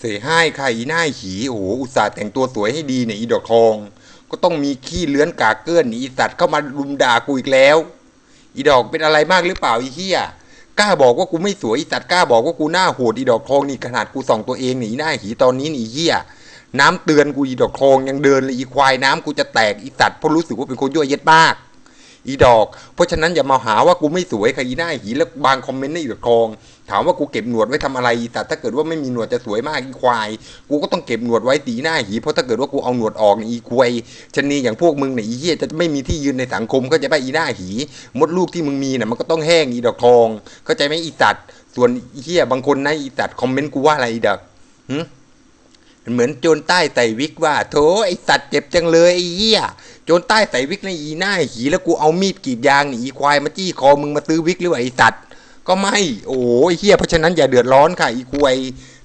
เสยให้ค่ะอีหน้าหีโอ้โหอุตส่าห์แต่งตัวสวยให้ดีเนี่ยอีดอกทอง ก็ต้องมีขี้เลื้อนกากเกื้อนอีสัตว์เข้ามารุมด่ากูอีกแล้ว อีดอกเป็นอะไรมากหรือเปล่าอีเหี้ยกล้าบอกว่ากูไม่สวยอีสัตว์กล้าบอกว่ากูหน้าโหดอีดอกทองนี่ขนาดกูส่องตัวเองนี่หน้าหีตอนนี้นี่อีเหี้ยน้ำเตือนกูอีดอกทองยังเดินเลยอีควายน้ำกูจะแตกอีสัตว์เพราะรู้สึกว่าเป็นคนยั่วเย็ดมาก อีดอก เพราะฉะนั้นอย่ามาหาว่ากูไม่สวยค่ะอีหน้าหีแล้วบางคอมเมนต์ในอีดอกทอง ถามว่ากูเก็บหนวดไว้ทำอะไรอีสัตว์ถ้าเกิดว่าไม่มีหนวดจะสวยมากอีควาย กูก็ต้องเก็บหนวดไว้ตีหน้าหีเพราะถ้าเกิดว่ากูเอาหนวดออกนี่อีควายชนีอย่างพวกมึงเนี่ยอีเหี้ยจะไม่มีที่ยืนในสังคมก็จะไปอีหน้าหี มดลูกที่มึงมีน่ะมันก็ต้องแห้งอีดอกทองเข้าใจไหมอีสัตว์ส่วนอีเหี้ยบางคนนะอีสัตว์คอมเมนต์กูว่าอะไรอีดอกหึ เหมือนโจรใต้ใส่วิกว่าโถไอสัตว์เจ็บจังเลยไอ้เหี้ยโจรใต้ใส่วิกในอีหน้าหีแล้วกูเอามีดกรีดยางนี่อีควายมาจี้คอมึงมาซื้อวิกหรือว่าไอสัตว์ก็ไม่ โอ้ยเหี้ยเพราะฉะนั้นอย่าเดือดร้อนค่ะ อีควาย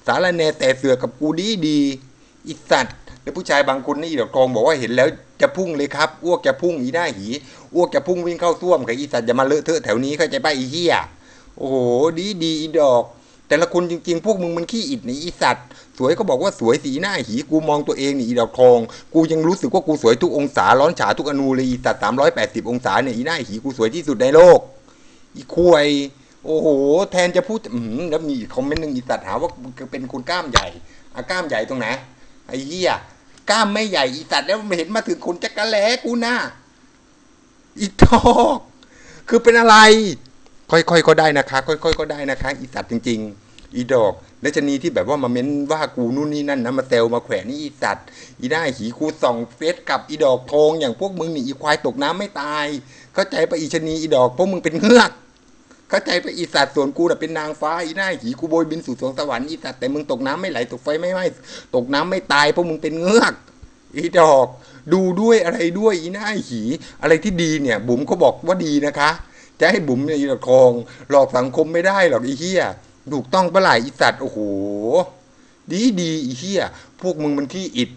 สารแนแต่เสือกับกูดีดีอีสัตว์แล้วผู้ชายบางคนนี่ดอกทองบอกว่าเห็นแล้วจะพุ่งเลยครับอ้วกจะพุ่งอีหน้าหีอ้วกจะพุ่งวิ่งเข้าส้วมค่ะอีสัตว์อย่ามาเลอะเทอะแถวนี้เข้าใจป่ะอีเหี้ยโอ้โหดีดีอีดอก แต่ละคนจริงๆ พวกมึงมันขี้อิดนี่อีสัตว์สวยก็บอกว่าสวยสีหน้าหีกูมองตัวเองนี่อีดอกทอง กูยังรู้สึกว่ากูสวยทุกองศาร้อนฉาทุกอนูเลยอีสัตว์สามร้อยแปดสิบองศาเนี่ยอีหน้าหีกูสวยที่สุดในโลก อีควยโอ้โห แทนจะพูดอืมแล้วมีอีกคอมเมนต์หนึ่งอีสัตว์หาว่าเป็นคนกล้ามใหญ่อะกล้ามใหญ่ตรงไหนไอ้เหี้ยกล้ามไม่ใหญ่อีสัตว์แล้วไม่เห็นมาถึงคนจักระแลกูหน้าอีทอกคือเป็นอะไร ค่อยๆก็ได้นะคะ ค่อย ๆ ก็ได้นะคะอีสัตว์จริง ๆ อีดอกและชนีที่แบบว่ามาเม้นว่ากูนู่นนี่นั่นนะมาเซลมาแขวนนี่อีสัตว์อีได้หีกูส่องเฟซกับอีดอกทองอย่างพวกมึงนี่อีควายตกน้ำไม่ตาย เข้าใจปะอีชนีอีดอกพวกมึงเป็นเงือกเข้าใจปะอีสัตว์ส่วนกูน่ะเป็นนางฟ้าอีหน้าหีกูโบยบินสู่สวงสวรรค์อีสัตว์แต่มึงตกน้ำไม่ไหลตกไฟไม่ไหม้ตกน้ำไม่ตายเพราะมึงเป็นเงือกอีดอก ดูด้วยอะไรด้วยอีหน้าหี อะไรที่ดีเนี่ยบุ๋มเขาบอกว่าดีนะคะ จะให้บุ๋มเนี่ยอีดอกทอง หลอกสังคมไม่ได้หรอกอีเหี้ยถูกต้องปะหล่ะอีสัตว์โอ้โห ดีดีอีเหี้ยพวกมึงมันขี้อิด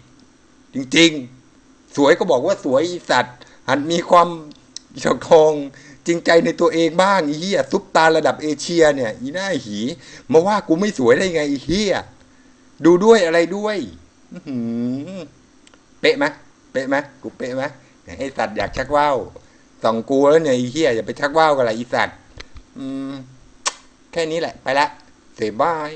จริง ๆ สวยก็บอกว่าสวยอีสัตว์ หันมีความอีดอกทองจริงใจในตัวเองบ้างอีเหี้ยซุปตาระดับเอเชียเนี่ย อีหน้าหีมาว่ากูไม่สวยได้ไงอีเหี้ยดูด้วยอะไรด้วยอื้อหือเป๊ะไหมเป๊ะไหมกูเป๊ะไหมไอสัตว์อยากชักว่าว สองกูแล้วเนี่ยอีเฮียอย่าไปชักว่าวกันละอีสัตว์แค่นี้แหละ ไปละ เสยบาย